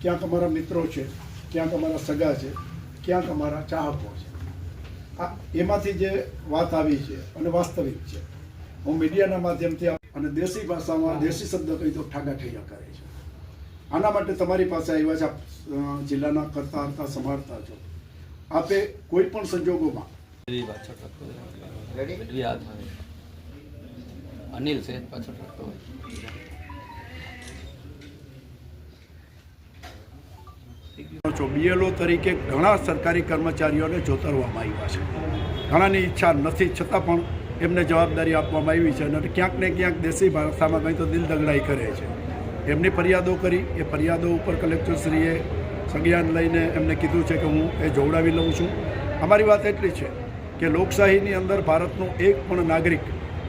ક્યાંક અમારા મિત્રો છે ક્યાંક અમારા સગા છે ક્યાંક અમારા ચાહકો છે. આ એમાંથી જે વાત આવી છે અને વાસ્તવિક છે હું મીડિયાના માધ્યમથી અને દેશી ભાષામાં દેશી શબ્દ કહી તો ઠાગા ઠૈયા કરે છે. આના માટે તમારી પાસે આવ્યા છે આપ જિલ્લાના કરતા હરતા સંભાળતા છો. આપે કોઈ પણ સંજોગોમાં. અનિલ છે પાછળ રાખતો હોય. છો. બીએલઓ તરીકે ઘણા સરકારી કર્મચારીઓને જોતરવામાં આવ્યા છે. ઘણાની ઈચ્છા નથી, છતાં પણ એમને જવાબદારી આપવામાં આવી છે અને ક્યાંક ને ક્યાંક દેશી ભાષામાં કંઈ તો દિલ દગડાઈ કરે છે. એમની ફરિયાદો કરી, એ ફરિયાદો ઉપર કલેક્ટરશ્રીએ સંજ્ઞાન લઈને એમને કીધું છે કે હું એ જોવડાવી લઉં છું. અમારી વાત એટલી છે કે લોકશાહીની અંદર ભારતનો એક પણ નાગરિક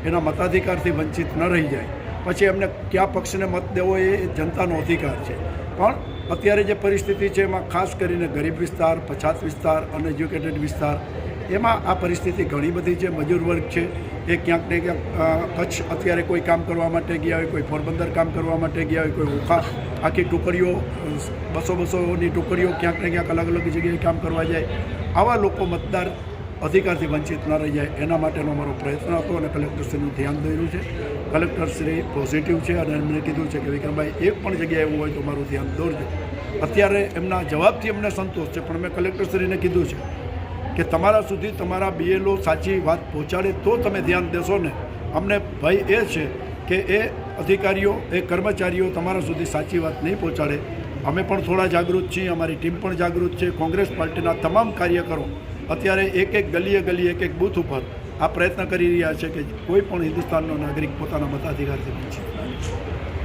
એના મતાધિકારથી વંચિત ન રહી જાય. પછી એમને કયા પક્ષને મત દેવો એ જનતાનો અધિકાર છે. પણ અત્યારે જે પરિસ્થિતિ છે એમાં ખાસ કરીને ગરીબ વિસ્તાર, પછાત વિસ્તાર અનએજ્યુકેટેડ વિસ્તાર, એમાં આ પરિસ્થિતિ ઘણી બધી છે, મજૂર વર્ગ છે. એ ક્યાંક ને ક્યાંક કચ્છ અત્યારે કોઈ કામ કરવા માટે ગયા હોય, કોઈ પોરબંદર કામ કરવા માટે ગયા હોય, કોઈ ઓખા આખી ટુકડીઓ બસો બસોની ટુકડીઓ ક્યાંક ને ક્યાંક અલગ અલગ જગ્યાએ કામ કરવા જાય. આવા લોકો મતદાર અધિકારથી વંચિત ન રહી જાય એના માટેનો અમારો પ્રયત્ન હતો અને કલેક્ટરશ્રીનું ધ્યાન દોર્યું છે. કલેક્ટરશ્રી પોઝિટિવ છે અને એમણે કીધું છે કે વિક્રમભાઈ, એક પણ જગ્યાએ એવું હોય તો મારું ધ્યાન દોરજો. અત્યારે એમના જવાબથી અમને સંતોષ છે, પણ મેં કલેક્ટરશ્રીને કીધું છે કે તમારા સુધી તમારા બીએલઓ સાચી વાત પહોંચાડે તો તમે ધ્યાન દેશો ને. અમને ભય એ છે કે એ અધિકારીઓ, એ કર્મચારીઓ તમારા સુધી સાચી વાત નહીં પહોંચાડે. અમે પણ થોડા જાગૃત છીએ, અમારી ટીમ પણ જાગૃત છે. કોંગ્રેસ પાર્ટીના તમામ કાર્યકરો અત્યારે એક એક ગલીએ ગલી એક એક બૂથ ઉપર આ પ્રયત્ન કરી રહ્યા છે કે કોઈ પણ હિન્દુસ્તાનનો નાગરિક પોતાના મતાધિકારથી વંચિત.